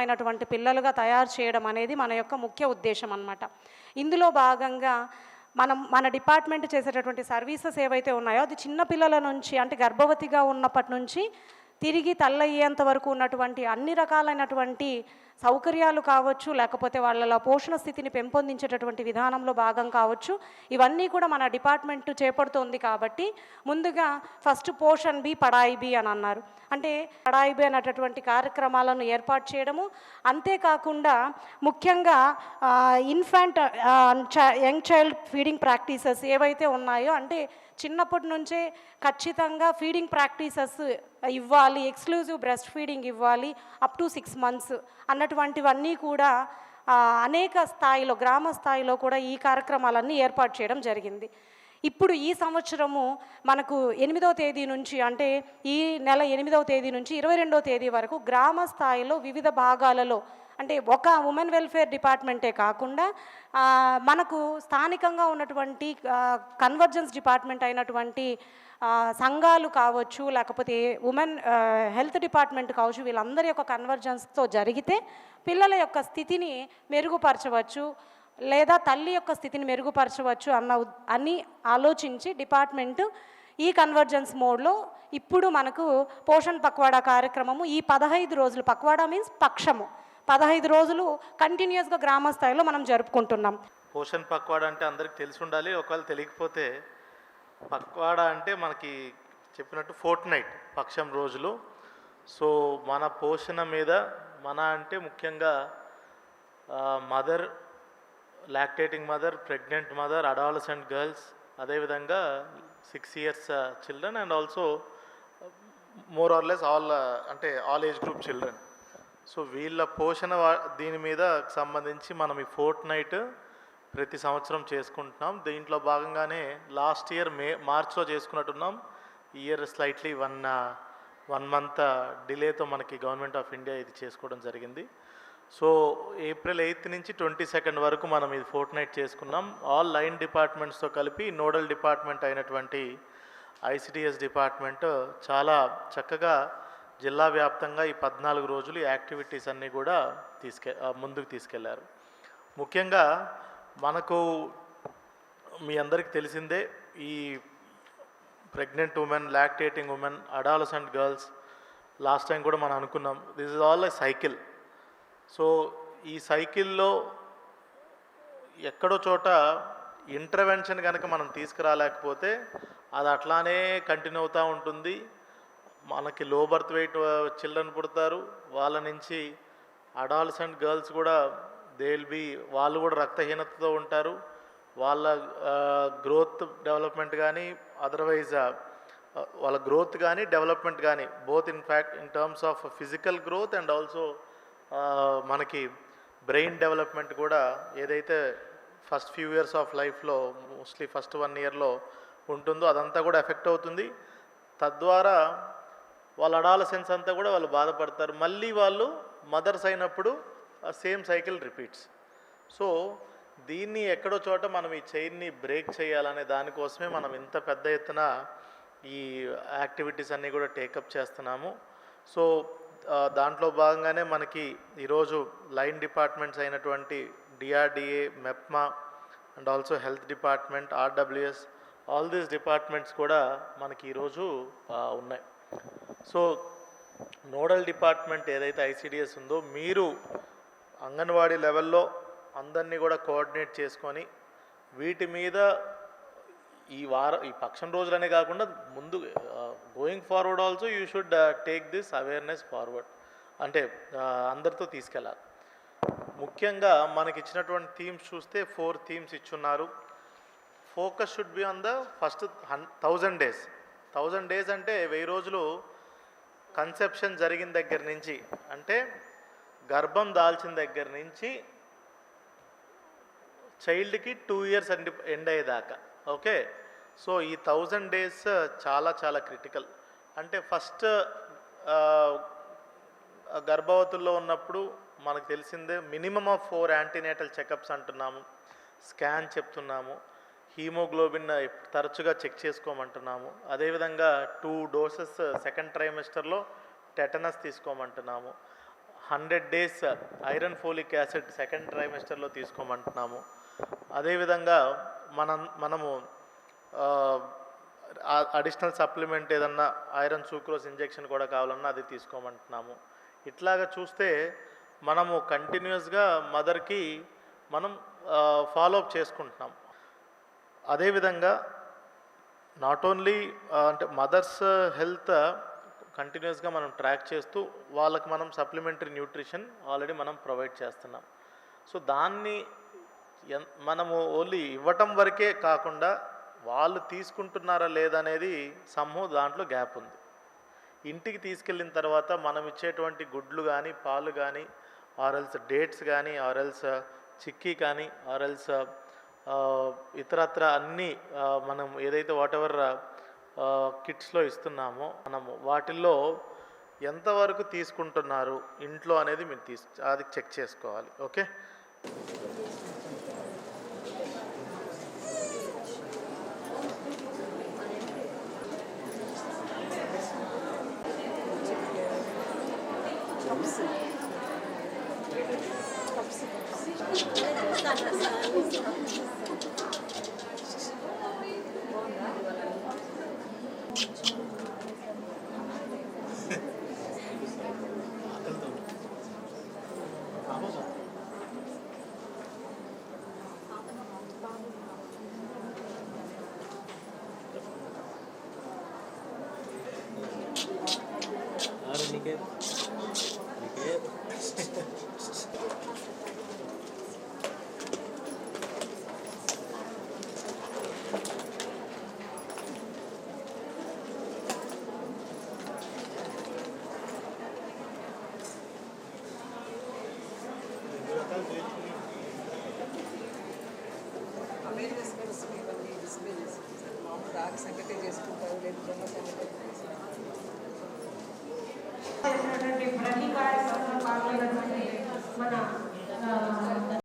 ఆరోగ్యవంతమైనటువంటి పిల్లలుగా తయారు చేయడం అనేది మన యొక్క ముఖ్య ఉద్దేశం అన్నమాట. ఇందులో భాగంగా మనం మన డిపార్ట్మెంట్ చేసేటటువంటి సర్వీసెస్ ఏవైతే ఉన్నాయో అది చిన్న పిల్లల నుంచి అంటే గర్భవతిగా ఉన్నప్పటి నుంచి తిరిగి తల్లయ్యేంత వరకు ఉన్నటువంటి అన్ని రకాలైనటువంటి సౌకర్యాలు కావచ్చు లేకపోతే వాళ్ళ పోషణ స్థితిని పెంపొందించేటటువంటి విధానంలో భాగం కావచ్చు. ఇవన్నీ కూడా మన డిపార్ట్మెంట్ చేపడుతోంది కాబట్టి ముందుగా ఫస్ట్ పోషన్ బి పడాయి బి అని అన్నారు. అంటే పడాయి బి అనేటటువంటి కార్యక్రమాలను ఏర్పాటు చేయడము. అంతేకాకుండా ముఖ్యంగా infant young child feeding practices ఏవైతే ఉన్నాయో అంటే చిన్నప్పటి నుంచే ఖచ్చితంగా ఫీడింగ్ ప్రాక్టీసెస్ ఇవ్వాలి ఎక్స్క్లూజివ్ బ్రెస్ట్ ఫీడింగ్ ఇవ్వాలి అప్ టు సిక్స్ మంత్స్ అన్నటువంటివన్నీ కూడా అనేక స్థాయిలో గ్రామ స్థాయిలో కూడా ఈ కార్యక్రమాలన్నీ ఏర్పాటు చేయడం జరిగింది. ఇప్పుడు ఈ సంవత్సరము మనకు ఎనిమిదవ తేదీ నుంచి అంటే ఈ నెల ఎనిమిదవ తేదీ నుంచి ఇరవై రెండవ తేదీ వరకు గ్రామ స్థాయిలో వివిధ భాగాలలో అంటే ఒక ఉమెన్ వెల్ఫేర్ డిపార్ట్మెంటే కాకుండా మనకు స్థానికంగా ఉన్నటువంటి కన్వర్జెన్స్ డిపార్ట్మెంట్ అయినటువంటి సంఘాలు కావచ్చు లేకపోతే ఉమెన్ హెల్త్ డిపార్ట్మెంట్ కావచ్చు వీళ్ళందరి యొక్క కన్వర్జెన్స్తో జరిగితే పిల్లల యొక్క స్థితిని మెరుగుపరచవచ్చు లేదా తల్లి యొక్క స్థితిని మెరుగుపరచవచ్చు అన్న అని ఆలోచించి డిపార్ట్మెంటు ఈ కన్వర్జెన్స్ మోడ్లో ఇప్పుడు మనకు పోషణ్ పక్వాడా కార్యక్రమము ఈ పదహైదు రోజులు పక్వాడా మీన్స్ పక్షము. పదహైదు రోజులు కంటిన్యూస్గా గ్రామ స్థాయిలో మనం జరుపుకుంటున్నాం. పోషన్ పక్వాడ అంటే అందరికి తెలిసి ఉండాలి ఒకవేళ తెలియకపోతే పక్వాడ అంటే మనకి చెప్పినట్టు ఫోర్ట్ నైట్ పక్షం రోజులు. సో మన పోషణ మీద మన అంటే ముఖ్యంగా mother lactating mother pregnant mother adolescent girls అదేవిధంగా six years children and also more or less all అంటే all age group children so వీళ్ళ పోషణ దీని మీద సంబంధించి మనం ఈ ఫోర్ట్ నైట్ ప్రతి సంవత్సరం చేసుకుంటున్నాం. దీంట్లో భాగంగానే లాస్ట్ ఇయర్ మే మార్చ్లో చేసుకున్నట్టున్నాం. ఈ year slightly one one month డిలేతో మనకి గవర్నమెంట్ ఆఫ్ ఇండియా ఇది చేసుకోవడం జరిగింది. సో ఏప్రిల్ ఎయిత్ నుంచి ట్వంటీ సెకండ్ వరకు మనం ఇది ఫోర్ట్ నైట్ చేసుకున్నాం. ఆల్ లైన్ డిపార్ట్మెంట్స్తో కలిపి నోడల్ డిపార్ట్మెంట్ అయినటువంటి ఐసిడిఎస్ డిపార్ట్మెంట్ చాలా చక్కగా జిల్లా వ్యాప్తంగా ఈ పద్నాలుగు రోజులు ఈ యాక్టివిటీస్ అన్నీ కూడా తీసుకె ముందుకు తీసుకెళ్ళారు. ముఖ్యంగా మనకు మీ అందరికీ తెలిసిందే ఈ pregnant women lactating women adolescent girls last time కూడా మనం అనుకున్నాం. This is all a cycle. So ఈ సైకిల్లో ఎక్కడో చోట ఇంటర్వెన్షన్ కనుక మనం తీసుకురాలేకపోతే అది అట్లానే కంటిన్యూ అవుతూ ఉంటుంది. మనకి లో బర్త్ వెయిట్ చిల్డ్రన్ పుడతారు. వాళ్ళ నుంచి అడాల్సెంట్ గర్ల్స్ కూడా దే విల్ బి వాళ్ళు కూడా రక్తహీనతతో ఉంటారు. వాళ్ళ గ్రోత్ డెవలప్మెంట్ కానీ అదర్వైజ్ వాళ్ళ గ్రోత్ కానీ డెవలప్మెంట్ కానీ both in fact in terms of physical growth and also మనకి బ్రెయిన్ డెవలప్మెంట్ కూడా ఏదైతే ఫస్ట్ ఫ్యూ ఇయర్స్ ఆఫ్ లైఫ్లో మోస్ట్లీ ఫస్ట్ వన్ ఇయర్లో ఉంటుందో అదంతా కూడా ఎఫెక్ట్ అవుతుంది. తద్వారా వాళ్ళ అడాలసెన్స్ అంతా కూడా వాళ్ళు బాధపడతారు. మళ్ళీ వాళ్ళు మదర్స్ అయినప్పుడు సేమ్ సైకిల్ రిపీట్స్ సో దీన్ని ఎక్కడో చోట మనం ఈ చైన్ని బ్రేక్ చేయాలనే దానికోసమే మనం ఇంత పెద్ద ఎత్తున ఈ యాక్టివిటీస్ అన్నీ కూడా టేకప్ చేస్తున్నాము. సో దాంట్లో భాగంగానే మనకి ఈరోజు లైన్ డిపార్ట్మెంట్స్ అయినటువంటి DRDA MEPMA and also health department RWS all these departments కూడా మనకి ఈరోజు ఉన్నాయి. సో నోడల్ డిపార్ట్మెంట్ ఏదైతే ఐసిడిఎస్ ఉందో మీరు అంగన్వాడీ లెవెల్లో అందరినీ కూడా కోఆర్డినేట్ చేసుకొని వీటి మీద ఈ వార ఈ పక్షం రోజులనే కాకుండా ముందు going forward also you should take this awareness forward అంటే అందరితో తీసుకెళ్ళాలి. ముఖ్యంగా మనకి ఇచ్చినటువంటి థీమ్స్ చూస్తే ఫోర్ థీమ్స్ ఇచ్చున్నారు. Focus should be on the first one thousand days. Thousand days అంటే వెయ్యి రోజులు కన్సెప్షన్ జరిగిన దగ్గర నుంచి అంటే గర్భం దాల్చిన దగ్గర నుంచి చైల్డ్కి టూ ఇయర్స్ ఎండ్ ఎండ్ అయ్యేదాకా ఓకే? సో ఈ థౌజండ్ డేస్ చాలా చాలా క్రిటికల్. అంటే ఫస్ట్ గర్భవతుల్లో ఉన్నప్పుడు మనకు తెలిసిందే minimum of four antenatal checkups అంటున్నాము స్కాన్ చెప్తున్నాము. హీమోగ్లోబిన్ తరచుగా చెక్ చేసుకోమంటున్నాము. అదేవిధంగా టూ డోసెస్ సెకండ్ ట్రైమిస్టర్లో tetanus తీసుకోమంటున్నాము. Hundred days iron folic acid second ట్రైమిస్టర్లో తీసుకోమంటున్నాము. అదేవిధంగా మనం మనము అడిషనల్ సప్లిమెంట్ ఏదన్నా ఐరన్ సూక్రోస్ ఇంజెక్షన్ కూడా కావాలన్నా అది తీసుకోమంటున్నాము. ఇట్లాగా చూస్తే మనము కంటిన్యూస్గా మదర్కి మనం ఫాలోఅప్ చేసుకుంటున్నాం. అదేవిధంగా నాట్ ఓన్లీ అంటే మదర్స్ హెల్త్ కంటిన్యూస్గా మనం ట్రాక్ చేస్తూ వాళ్ళకి మనం సప్లిమెంటరీ న్యూట్రిషన్ ఆల్రెడీ మనం ప్రొవైడ్ చేస్తున్నాం. సో దాన్ని ఎన్- మనము ఓన్లీ ఇవ్వటం వరకే కాకుండా వాళ్ళు తీసుకుంటున్నారా లేదనేది సమ్ము దాంట్లో గ్యాప్ ఉంది. ఇంటికి తీసుకెళ్ళిన తర్వాత మనం ఇచ్చేటువంటి గుడ్లు కానీ పాలు కానీ ఆర్ఎల్స్ డేట్స్ కానీ ఆర్ఎల్స్ చిక్కీ కానీ ఆర్ఎల్స్ ఇతరత్ర అన్నీ మనం ఏదైతే వాట్ ఎవర్ కిట్స్లో ఇస్తున్నామో మనము వాటిల్లో ఎంతవరకు తీసుకుంటున్నారు ఇంట్లో అనేది మీరు తీసు అది చెక్ చేసుకోవాలి ఓకే Thank you. Areniket. సంగతే చేసుకుంటారు లేదు జొన్న సంగతే చేసుకుంటారు చేసినటువంటి ప్రతి కార్యక్రమంలో పాల్గొన్నటువంటి మన ఆ,